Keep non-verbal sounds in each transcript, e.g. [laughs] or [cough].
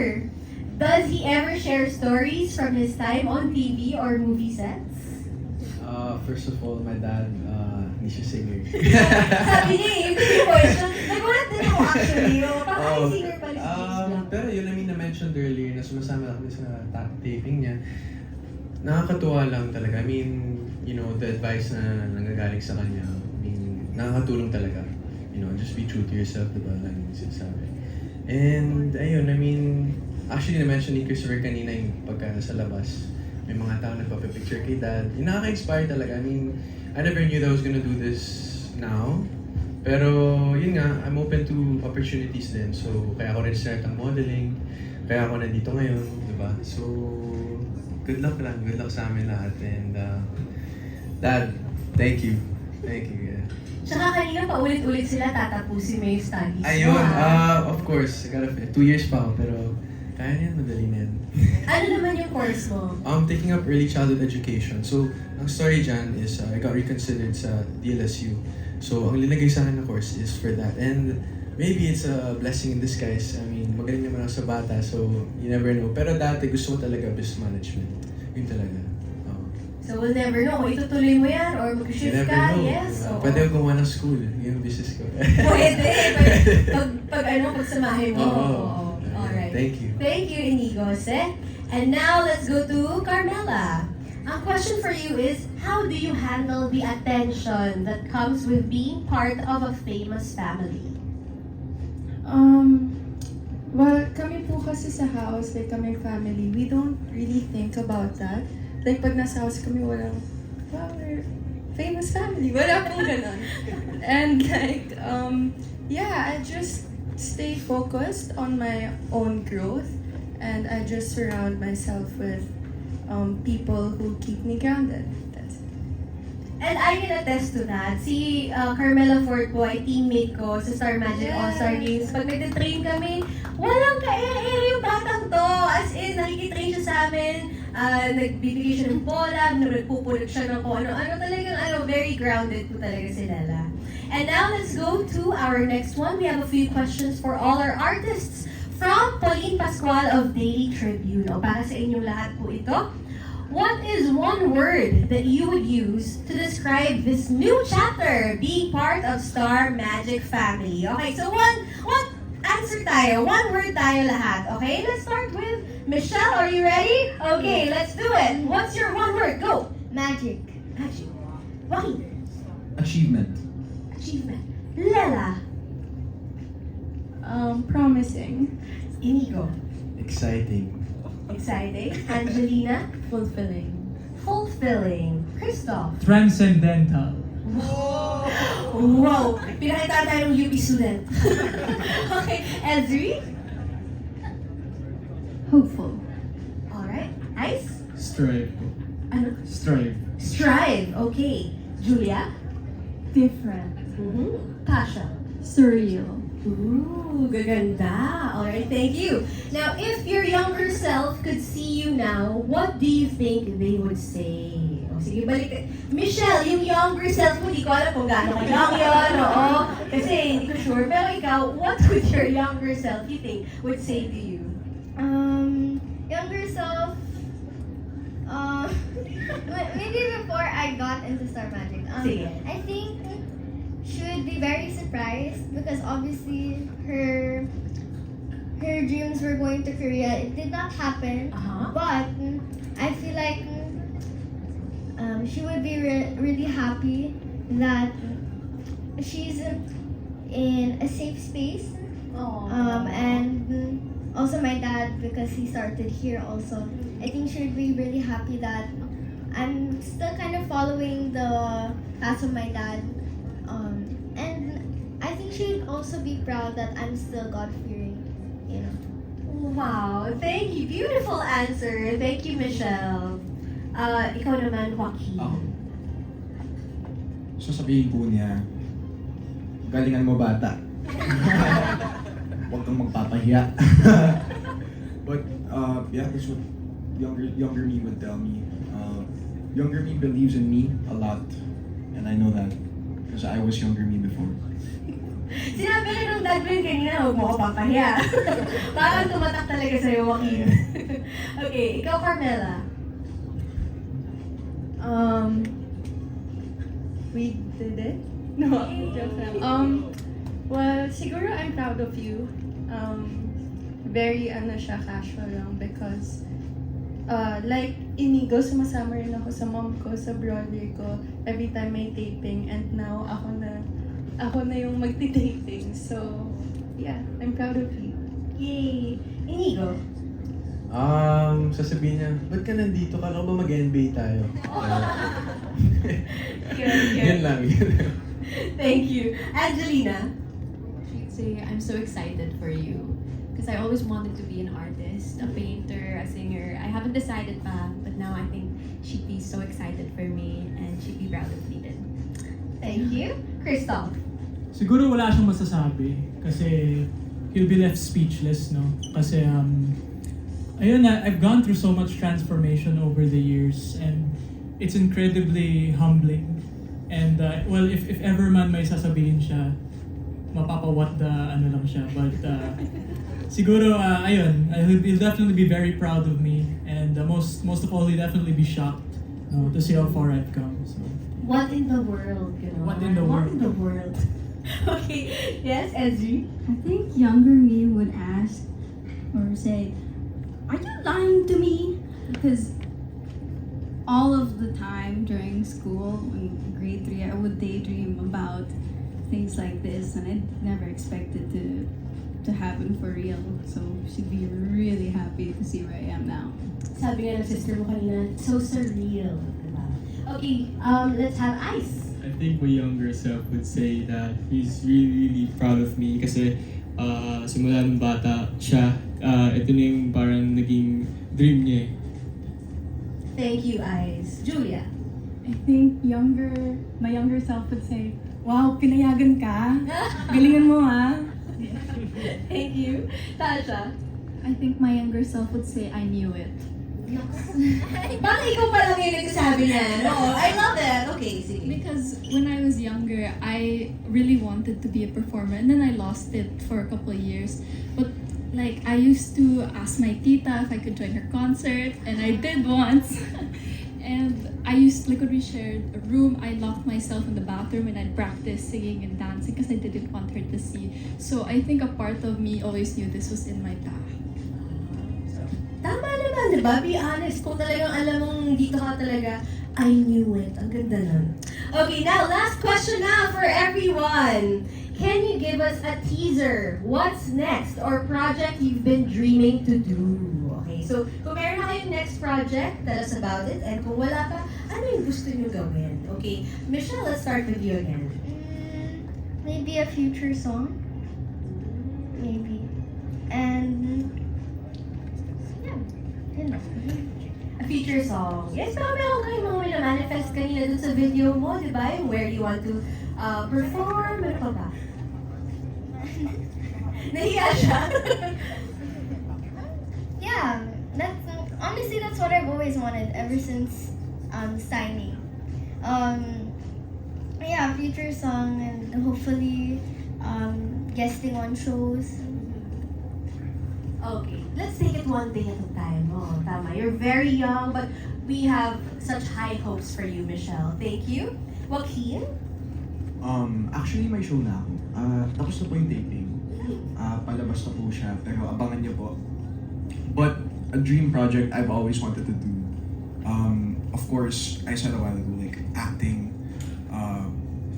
sure. Does he ever share stories from his time on TV or movie sets? Uh, first of all, my dad, uh, hindi siya singer. [laughs] Sabi niya eh, ko question. Nagulat din ako actually. Oh, Parang Oh, ay singer pala si um, pero yun I mean, na-mentioned earlier na sumasama kami sa ta- taping niya. Nakakatuwa lang talaga. I mean, you know, the advice na nanggagaling sa kanya, I mean, nakakatulong talaga. You know, just be true to yourself, diba? Lagi yung sinasabi. And, ayun, I mean, actually, na-mention ni Christopher kanina yung pagka nasa labas. May mga tao nagpapapicture kay dad. Yung nakaka-inspire talaga. I mean, I never knew that I was gonna do this now. Pero, yun nga, I'm open to opportunities din. So, kaya ako rin ang modeling. Kaya ako nandito ngayon, di ba? So, good luck lang. Good luck sa amin lahat. And, uh, Dad, thank you. Thank you, yeah. Tsaka kanina paulit-ulit sila tatapusin mo yung studies. mo, Ayun, ah. uh, of course. I gotta, two years pa ako, pero kaya niyan, madali na yan. [laughs] Ano naman yung course mo? I'm taking up early childhood education. So, ang story dyan is uh, I got reconsidered sa DLSU. So, ang linagay sa akin na course is for that. And maybe it's a blessing in disguise. I mean, magaling naman ako sa bata, so you never know. Pero dati gusto ko talaga business management. Yun talaga. So we'll never know kung itutuloy mo yan or mag-shift ka. know. Yes. diba? oo. Pwede ako gumawa ng school. Yun yung business ko. [laughs] Pwede. Pag, pag, pag ano, pagsamahin mo. Oo. Oo. Alright. Thank you. Thank you, Inigo. Se. And now, let's go to Carmela. Ang question for you is, how do you handle the attention that comes with being part of a famous family? Um, well, kami po kasi sa house, like kami family, we don't really think about that. Like pag nasa house kami, walang, wow, we're famous family. [laughs] Wala pong ganon. And like, um, yeah, I just stay focused on my own growth and I just surround myself with um, people who keep me grounded. That's it. And I can attest to that. Si uh, Carmela Ford po ay teammate ko sa Star Magic Yes. All-Star Games. Pag nagtitrain kami, walang ka-ere yung batang to. As in, nakikitrain siya sa amin. Uh, nagbibigay siya ng bola, nagpupulit siya ng kung ano-ano. Talagang ano, very grounded po talaga si Lala. And now, let's go to our next one. We have a few questions for all our artists. From Pauline Pascual of Daily Tribune. O, para sa inyong lahat po ito. What is one word that you would use to describe this new chapter being part of Star Magic Family? Okay, so one one answer tayo. One word tayo lahat. Okay, let's start with Michelle. Are you ready? Okay, let's do it. What's your one word? Go. Magic. Magic. Waki. Achievement. Achievement. Lela. Um, promising. Inigo. Exciting. Exciting. [laughs] Angelina. Fulfilling. Fulfilling. Christoph. Transcendental. Wow! Pinakita tayo ng UP student. [laughs] okay, Ezri? Hopeful. Alright. Ice? Strive. Ano? Strive. Strive. Okay. Julia? Different. Mm-hmm. Pasha? Surreal. Ooh, gaganda. Alright, thank you. Now, if your younger self could see you now, what do you think they would say? O, sige, balik. Michelle, yung younger self mo, di ko alam kung gaano ka young yun, oo. Kasi hindi ko sure. Pero ikaw, what would your younger self, you think, would say to you? Um, younger self. Uh, [laughs] maybe before I got into Star Magic. Um, Sige. I think she would be very surprised because obviously her her dreams were going to Korea. It did not happen, Uh-huh. but mm, I feel like mm, um, she would be re- really happy that she's in a safe space um, and mm, also my dad because he started here also. I think she'd be really happy that I'm still kind of following the path of my dad. And I think also be proud that I'm still God fearing, you know. Wow, thank you. Beautiful answer. Thank you, Michelle. Uh, ikaw naman, Joaquin. Ako. Sasabihin po niya, galingan mo bata. [laughs] Huwag kang magpapahiya. [laughs] but, uh, yeah, that's what younger, younger me would tell me. Uh, younger me believes in me a lot. And I know that. Because I was younger me before. Sinabi rin ng dad mo yun kanina, huwag mo ako papahiya. [laughs] Parang tumatak talaga sa'yo, Joaquin. [laughs] okay, ikaw, Carmela. Um, we did it? No, joke lang. Um, well, siguro I'm proud of you. Um, very ano siya, casual lang because uh, like Inigo, sumasama rin ako sa mom ko, sa brother ko, every time may taping and now ako na ako na yung magti-taping. So, yeah, I'm proud of you. Yay! Inigo. Um, sasabihin niya, ba't ka nandito? Kala ko ba mag-NBA tayo? Good, Yan good. lang, yun lang. Thank you. Angelina. She'd say, I'm so excited for you. Because I always wanted to be an artist, a painter, a singer. I haven't decided pa, but now I think she'd be so excited for me and she'd be proud of me then. Thank you. Christoph. Siguro wala siyang masasabi kasi he'll be left speechless, no? Kasi um ayun I've gone through so much transformation over the years and it's incredibly humbling. And uh, well, if if ever man may sasabihin siya, mapapa-what the ano lang siya. But uh, siguro uh, ayun, uh, he'll, he'll definitely be very proud of me and uh, most most of all he'll definitely be shocked no, to see how far I've come. So What in the world? You? What in the What world? in the world? [laughs] okay. Yes, Ezri. I think younger me would ask or say, Are you lying to me? Because all of the time during school, in grade three, I would daydream about things like this, and I never expected to to happen for real. So she'd be really happy to see where I am now. Sabi nga ng sister mo kanina, so surreal. Diba? Okay, um, let's have Ice. I think my younger self would say that he's really, really proud of me kasi uh, simula nung bata siya, uh, ito na yung parang naging dream niya eh. Thank you, Ice. Julia. I think younger, my younger self would say, Wow, pinayagan ka. Galingan mo ha. [laughs] Thank you. Tasha. I think my younger self would say, I knew it. [laughs] Bakit ikaw pa lang yung nagsasabi niya? No, I love it. Okay, sige. Because when I was younger, I really wanted to be a performer, and then I lost it for a couple of years. But like, I used to ask my tita if I could join her concert, and I did once. [laughs] and I used like when we shared a room, I locked myself in the bathroom and I'd practice singing and dancing because I didn't want her to see. So I think a part of me always knew this was in my path. Di ba? Be honest. Kung talagang alam mong dito ka talaga, I knew it. Ang ganda nun. Okay, now, last question na for everyone. Can you give us a teaser? What's next? Or project you've been dreaming to do? Okay, so kung meron na kayong next project, tell us about it. And kung wala pa, ano yung gusto nyo gawin? Okay, Michelle, let's start with you again. Mm, maybe a future song. Maybe. And A feature song. Yes, baka meron kayong mga manifest kanina dun sa video mo, di ba? Where you want to uh, perform, ano pa ba? [laughs] Nahiya siya. [laughs] Yeah, that's honestly that's what I've always wanted ever since um signing. Um yeah, future song and hopefully um guesting on shows. Okay, let's take it one day at a time. Oh, tama. You're very young, but we have such high hopes for you, Michelle. Thank you. Joaquin? Um, actually, may show na ako. Ah, tapos na po yung taping. Ah, palabas na po siya, pero abangan niyo po. But a dream project I've always wanted to do. Um, of course, I said a while ago, like acting. Uh,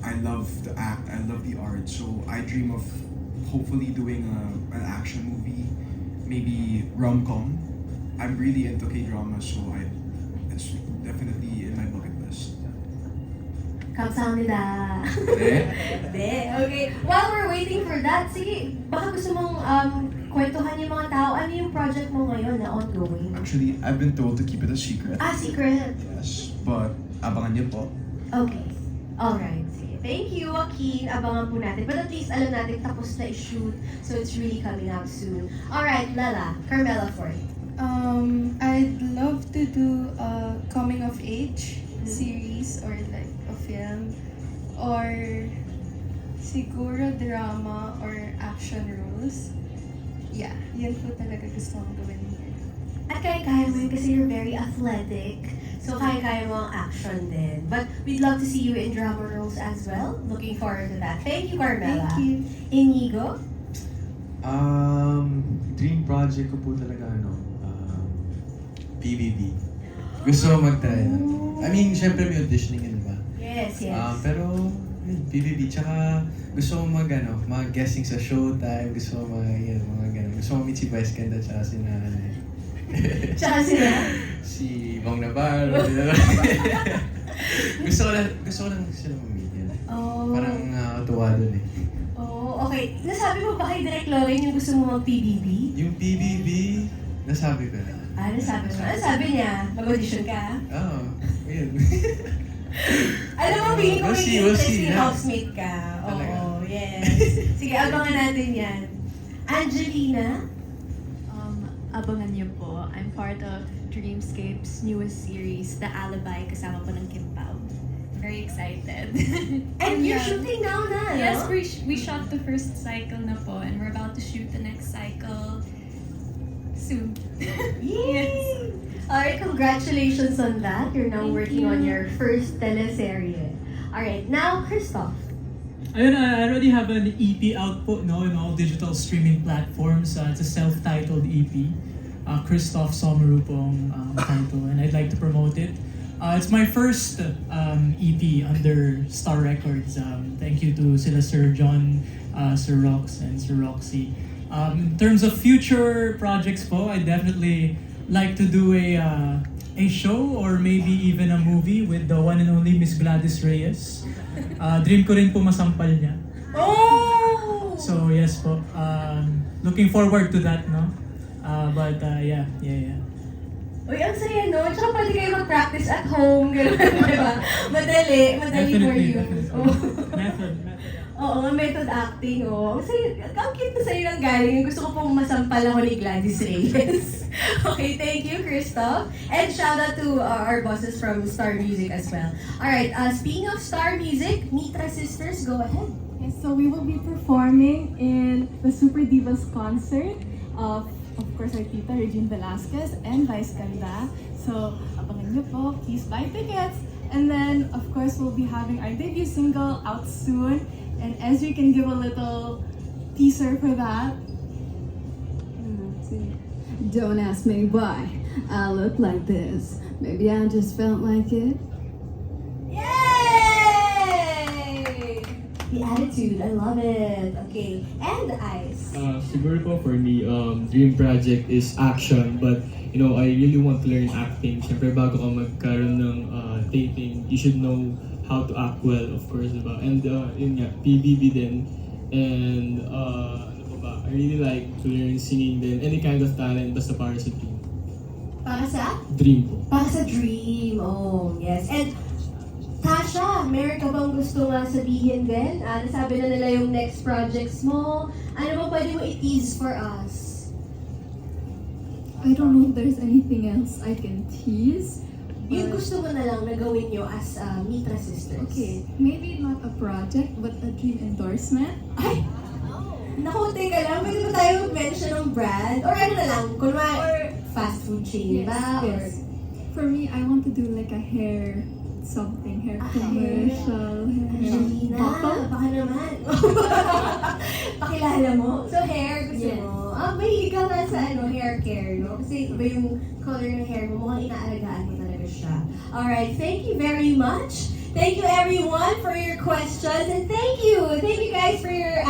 I love the act. I love the art. So I dream of hopefully doing a, an action movie, maybe rom com. I'm really into K drama, so I it's definitely in my bucket list. Kamsahamnida. Eh? Hindi. Okay. While we're waiting for that, sige, baka gusto mong um, kwentuhan yung mga tao. Ano yung project mo ngayon na ongoing? Actually, I've been told to keep it a secret. Ah, secret. Yes, but abangan niyo po. Okay. Alright. Thank you, Joaquin. Abangan po natin. But at least alam natin tapos na i-shoot. So it's really coming out soon. Alright, Lala. Carmela for you. Um, I'd love to do a coming of age Mhm. series or like a film or Siguro drama or action roles. Yeah, yun po talaga gusto kong gawin here. At kaya-kaya mo yun kasi you're very athletic. So kaya-kaya mo ang action din. But we'd love to see you in drama roles as well. Looking forward to that. Thank you, Carmela. Thank you. Inigo? Um, dream project ko po talaga ano, um, PBB. Gusto ko mag-try. na. I mean, syempre may auditioning yun, di ba? Yes, yes. Um, pero, yun, PBB. Tsaka, gusto ko mag, ano, mga guessing sa showtime. Gusto ko mga, yun, mga ganun. Gusto ko meet si Vice Ganda tsaka si Nanay. [laughs] Tsaka sila? si Bong Navarro. [laughs] [laughs] gusto ko lang, gusto ko lang sila yun. Oh. Parang nakakatuwa dun eh. Oh, okay. Nasabi mo ba kay Direk Lauren yung gusto mo mag-PBB? Yung PBB, nasabi ko na. Ah, nasabi mo. Ano sabi niya? Mag-audition ka? Oo, oh, yun. Alam mo, feeling ko may interesting housemate ka. Talaga? Oo, yes. Sige, abangan natin yan. Angelina? Um, abangan niyo po. I'm part of Dreamscape's newest series, The Alibi, kasama po ng Kim Pao. Very excited. [laughs] And you're Yeah. shooting now na, no? Yes, we, sh- we shot the first cycle na po, and we're about to shoot the next cycle soon. [laughs] Yay! Alright, congratulations on that. You're now Thank working on your first teleserye. Alright, now, Christoph. Ayun, I already have an EP output po, no, in all digital streaming platforms. Uh, it's a self-titled EP. Uh, Christoph Someru po ang um, title, and I'd like to promote it. Uh, it's my first um, EP under Star Records. Um, thank you to sila Sir John, uh, Sir Rox, and Sir Roxy. Um, in terms of future projects po, I definitely like to do a uh, a show or maybe even a movie with the one and only Miss Gladys Reyes. Uh, dream ko rin po masampal niya. Oh! So yes po, um, looking forward to that, no? Uh, but uh, yeah, yeah, yeah. Uy, ang saya, no? Tsaka pwede kayo mag-practice at home, gano'n, [laughs] di ba? Madali, madali for you. Oh. Method, method. Oo, method acting, oh. Ang saya, ang cute na sa'yo nang galing. Gusto ko pong masampal ako ni Gladys Reyes. [laughs] okay, thank you, Christoph. And shout out to uh, our bosses from Star Music as well. Alright, uh, speaking of Star Music, Mitra Sisters, go ahead. Yes, so we will be performing in the Super Divas concert of, of course, our tita Regine Velasquez and Vice Ganda. So, abangan niyo po. Please buy tickets. And then, of course, we'll be having our debut single out soon. And Ezra can give a little teaser for that. Don't ask me why I look like this. Maybe I just felt like it. Yay! The attitude, I love it. Okay, and the eyes. Uh, siguro po for me, um, dream project is action. But, you know, I really want to learn acting. Siyempre, bago ka magkaroon ng uh, taping, you should know how to act well, of course, diba? And, uh, yun nga, PBB din. And, uh, ano pa ba? I really like to learn singing din. Any kind of talent, basta para sa dream. Para sa? Dream po. Para sa dream. Oh, yes. And Tasha, meron ka bang gusto nga sabihin din? Ah, nasabi na nila yung next projects mo. Ano ba pwede mo i-tease for us? I don't know if there's anything else I can tease. Yung but- gusto mo na lang na gawin nyo as uh, Mitra Sisters. Okay, maybe not a project, but a dream endorsement. Ay! Naku, teka lang. Pwede ba tayo mag-mention ng brand? Or ano na lang? Kunwari, fast food chain Yes, ba? Or. For me, I want to do like a hair something, hair Ah, commercial, hair Angelina, bottle. baka naman. [laughs] Pakilala mo. So, hair, gusto Yes. mo. Ah, may ka nga sa ano, hair care, no? Kasi iba yung color ng hair mo. Mukhang inaalagaan mo talaga siya. Alright, thank you very much. Thank you everyone for your questions. And thank you. Thank you guys for your